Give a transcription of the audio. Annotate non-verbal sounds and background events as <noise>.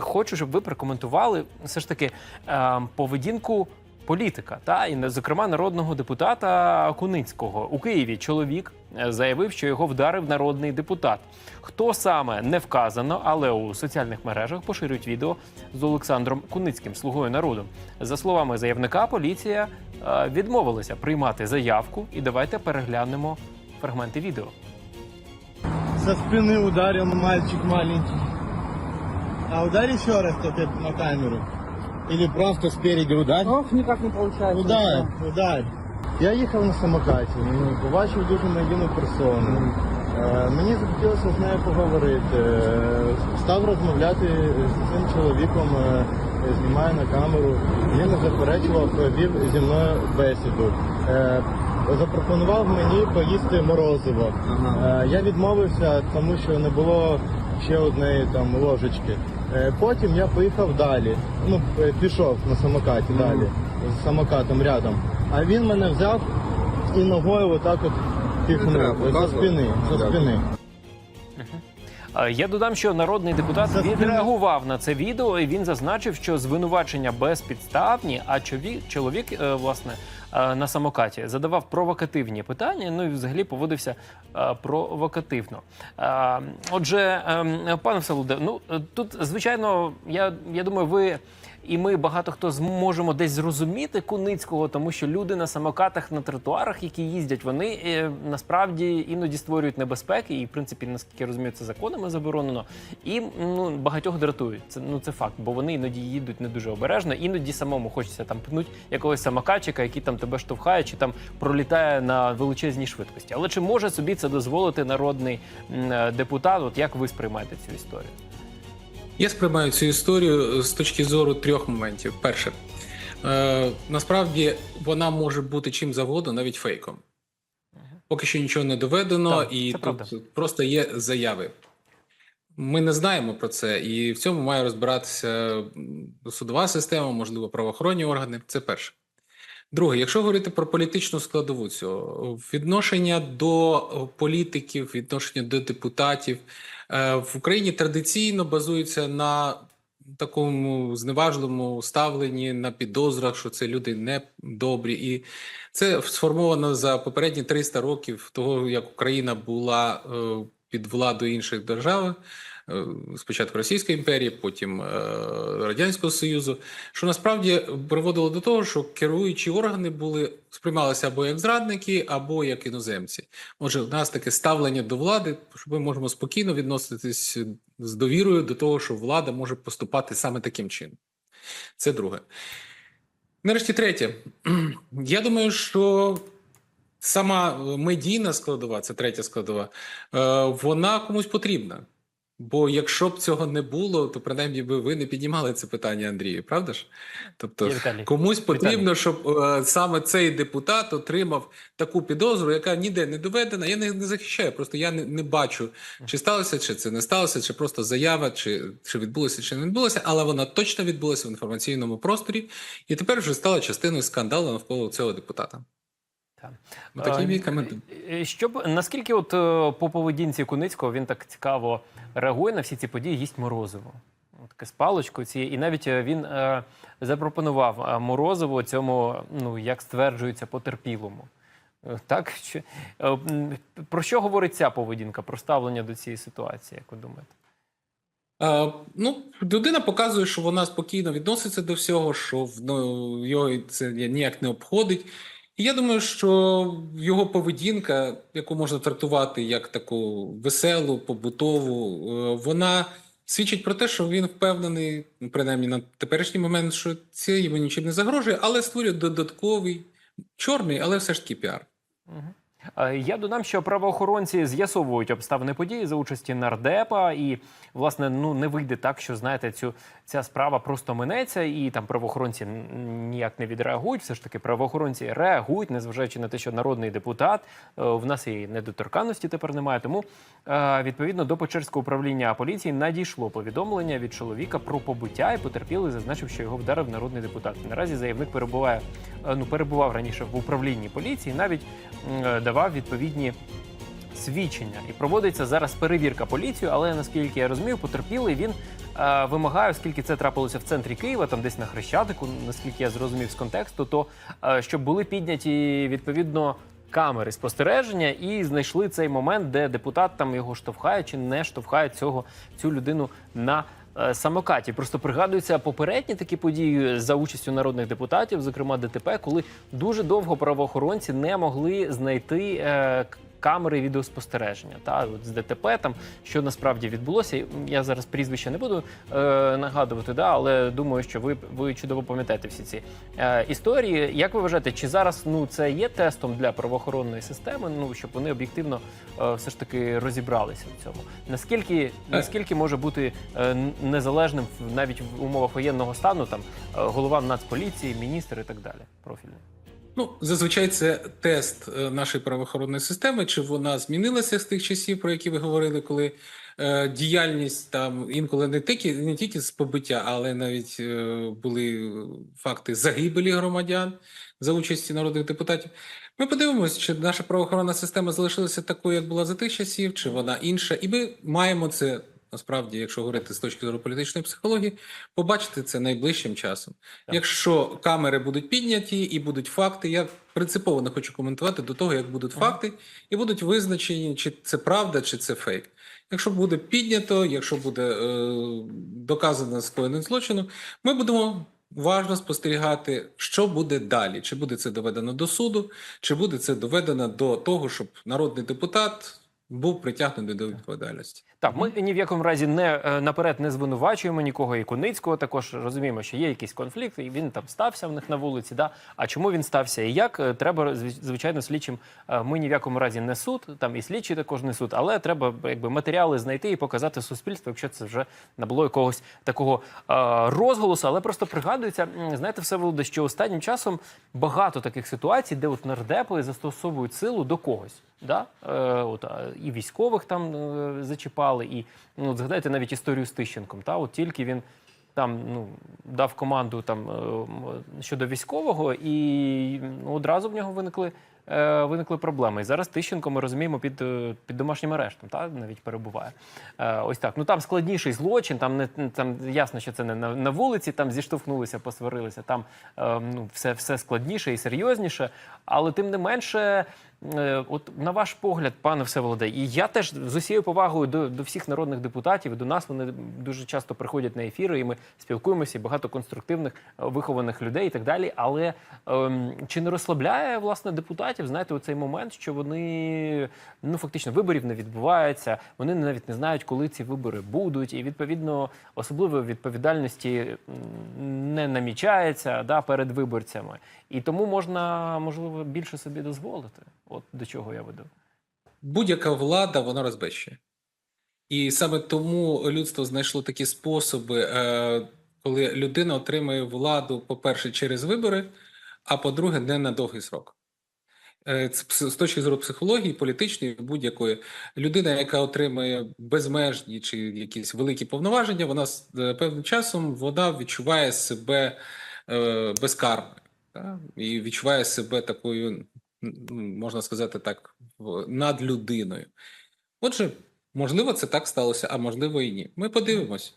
хочу, щоб ви прокоментували все ж таки е, поведінку. Політика та і зокрема народного депутата Куницького у Києві чоловік е, заявив, що його вдарив народний депутат. Хто саме не вказано, але у соціальних мережах поширюють відео з Олександром Куницьким, слугою народу. За словами заявника, поліція е, відмовилася приймати заявку. І давайте переглянемо фрагменти відео. Со спины ударил мальчик маленький. А ударь еще раз только на камеру. Или просто спереди ударь. Ох, никак не получается. Ударь, ударь. Я їхав на самокаті, ну, побачив дуже надійну персону. Е, мені захотілося з нею поговорити. Е, став розмовляти з цим чоловіком, е, знімаю на камеру. Він не заперечував, вів зі мною бесіду. Е, запропонував мені поїсти морозиво. Е, я відмовився, тому що не було ще однієї там ложечки. Е, потім я поїхав далі. Ну, е, пішов на самокаті далі, з самокатом рядом. А він мене взяв і ногою отак от піхнув за спини. За спини. Я додам, що народний депутат відреагував на це відео, і він зазначив, що звинувачення безпідставні. А чоловік, е, власне, е, на самокаті задавав провокативні питання. Ну і взагалі поводився е, провокативно. Отже, ем, пане Всеволоде, ну тут звичайно, я, я думаю, ви. І ми багато хто зможемо десь зрозуміти Куницького, тому що люди на самокатах на тротуарах, які їздять, вони е, насправді іноді створюють небезпеки, і в принципі, наскільки я розумію, це законами заборонено. І ну багатьох дратують. Це ну це факт, бо вони іноді їдуть не дуже обережно. Іноді самому хочеться там пнуть якогось самокатчика, який там тебе штовхає, чи там пролітає на величезній швидкості. Але чи може собі це дозволити народний е, депутат? От як ви сприймаєте цю історію? Я сприймаю цю історію з точки зору трьох моментів. Перше, е, насправді вона може бути чим завгодно, навіть фейком. Поки що нічого не доведено, Так, і тут правда. просто є заяви. Ми не знаємо про це, і в цьому має розбиратися судова система, можливо, правоохоронні органи. Це перше. Друге, якщо говорити про політичну складову цього відношення до е, політиків, відношення до депутатів е, в Україні традиційно базується на такому зневажливому ставленні, на підозрах, що це люди не добрі, і це сформовано за попередні 300 років того, як Україна була е, під владою інших держав. Е, Спочатку Російської імперії, потім е, Радянського Союзу, що насправді приводило до того, що керуючі органи були сприймалися або як зрадники, або як іноземці. Отже, у нас таке ставлення до влади, що ми можемо спокійно відноситись з довірою до того, що влада може поступати саме таким чином. Це друге. Нарешті, третє. <clears throat> Я думаю, що сама медійна складова, це третя складова, е, вона комусь потрібна. Бо якщо б цього не було, то принаймні би ви не піднімали це питання, Андрію, правда ж? Тобто комусь потрібно, щоб е, саме цей депутат отримав таку підозру, яка ніде не доведена. Я не, не захищаю, просто я не, не бачу, чи сталося, чи це не сталося, чи просто заява, чи, чи відбулося, чи не відбулося, але вона точно відбулася в інформаційному просторі, і тепер вже стала частиною скандалу навколо цього депутата. Так. Такі Е, мій комент. е, Щоб наскільки, от е, по поведінці Куницького він так цікаво реагує на всі ці події, їсть морозиво. Таке з паличкою цією. І навіть е, він е, запропонував е, морозиво цьому, ну як стверджується, потерпілому. Е, Так що е, про що говорить ця поведінка? Про ставлення до цієї ситуації, як ви думаєте? Е, ну, людина показує, що вона спокійно відноситься до всього, що ну, його це ніяк не обходить. І я думаю, що його поведінка, яку можна трактувати як таку веселу, побутову, е, вона свідчить про те, що він впевнений, принаймні на теперішній момент, що це йому нічим не загрожує, але створює додатковий чорний, але все ж таки піар. Мгм. Е, Я додам, що правоохоронці з'ясовують обставини події за участі нардепа, і власне ну не вийде так, що знаєте, цю ця справа просто минеться, і там правоохоронці ніяк не відреагують. Все ж таки, правоохоронці реагують, незважаючи на те, що народний депутат е, в нас і недоторканності тепер немає. Тому е, відповідно до Печерського управління поліції надійшло повідомлення від чоловіка про побиття, і потерпілий зазначив, що його вдарив народний депутат. Наразі заявник перебуває ну перебував раніше в управлінні поліції, навіть е, давав відповідні свідчення. І проводиться зараз перевірка поліцією, але наскільки я розумію, потерпілий він е, вимагає, оскільки це трапилося в центрі Києва, там десь на Хрещатику, наскільки я зрозумів з контексту, то е, щоб були підняті відповідно. Камери спостереження і знайшли цей момент, де депутат там його штовхає чи не штовхає цього цю людину на е, самокаті. Просто пригадуються попередні такі події за участю народних депутатів, зокрема ДТП, коли дуже довго правоохоронці не могли знайти е, камери відеоспостереження. Та от з ДТП там що насправді відбулося. Я зараз прізвище не буду е, нагадувати, да, але думаю, що ви, ви чудово пам'ятаєте всі ці е, історії. Як ви вважаєте, чи зараз ну це є тестом для правоохоронної системи? Ну щоб вони об'єктивно е, все ж таки розібралися в цьому? Наскільки наскільки може бути е, незалежним навіть в умовах воєнного стану там е, голова Нацполіції, міністр і так далі? Профільний? Ну, зазвичай це тест е, нашої правоохоронної системи, чи вона змінилася з тих часів, про які ви говорили, коли е, діяльність там інколи не тільки не тільки з побиття, але навіть е, були факти загибелі громадян за участі народних депутатів. Ми подивимося, чи наша правоохоронна система залишилася такою, як була за тих часів, чи вона інша, і ми маємо це. Насправді, якщо говорити з точки зору політичної психології, побачити це найближчим часом. Так. Якщо камери будуть підняті і будуть факти, я принципово не хочу коментувати до того, як будуть Ага. факти, і будуть визначені, чи це правда, чи це фейк. Якщо буде піднято, якщо буде е, доказано скоєним злочину, ми будемо уважно спостерігати, що буде далі. Чи буде це доведено до суду, чи буде це доведено до того, щоб народний депутат був притягнений до відповідальності. Так, ми ні в якому разі не е, наперед не звинувачуємо нікого і Куницького. Також розуміємо, що є якийсь конфлікт, і він там стався в них на вулиці. Да? А чому він стався і як? Е, Треба зв- звичайно слідчим. е, Ми ні в якому разі не суд, там і слідчі також не суд, але треба якби матеріали знайти і показати суспільству, якщо це вже набуло якогось такого е, розголосу. Але просто пригадується, знаєте, все Володе, що останнім часом багато таких ситуацій, де от нардепи застосовують силу до когось. Да? Е, от, і військових там е, зачіпали, і ну, от згадайте навіть історію з Тищенком. Та? От тільки він там ну, дав команду там, е, щодо військового, і ну, одразу в нього виникли, е, виникли проблеми. І зараз Тищенко, ми розуміємо, під, е, під домашнім арештом та? навіть перебуває. Е, ось так. Ну там складніший злочин, там, не, там ясно, що це не на, на вулиці, там зіштовхнулися, посварилися, там е, ну, все, все складніше і серйозніше. Але тим не менше, Е, От на ваш погляд, пане Всеволоде, і я теж з усією повагою до, до всіх народних депутатів, до нас вони дуже часто приходять на ефіри, і ми спілкуємося, і багато конструктивних, е, вихованих людей і так далі. Але ем, чи не розслабляє власне депутатів, знаєте, у цей момент, що вони ну фактично виборів не відбувається, вони навіть не знають, коли ці вибори будуть, і відповідно особливої відповідальності не намічається да, перед виборцями. І тому можна можливо більше собі дозволити. От до чого я веду. будь-яка влада вона розбещує. І саме тому людство знайшло такі способи, е, коли людина отримує владу, по-перше, через вибори, а по-друге, не на довгий срок. Е, З точки зору психології, політичної, будь-якої людина, яка отримує безмежні чи якісь великі повноваження, вона з е, певним часом вона відчуває себе безкарною і відчуває себе такою, можна сказати так, над людиною. Отже, можливо, це так сталося, а можливо і ні. Ми подивимось.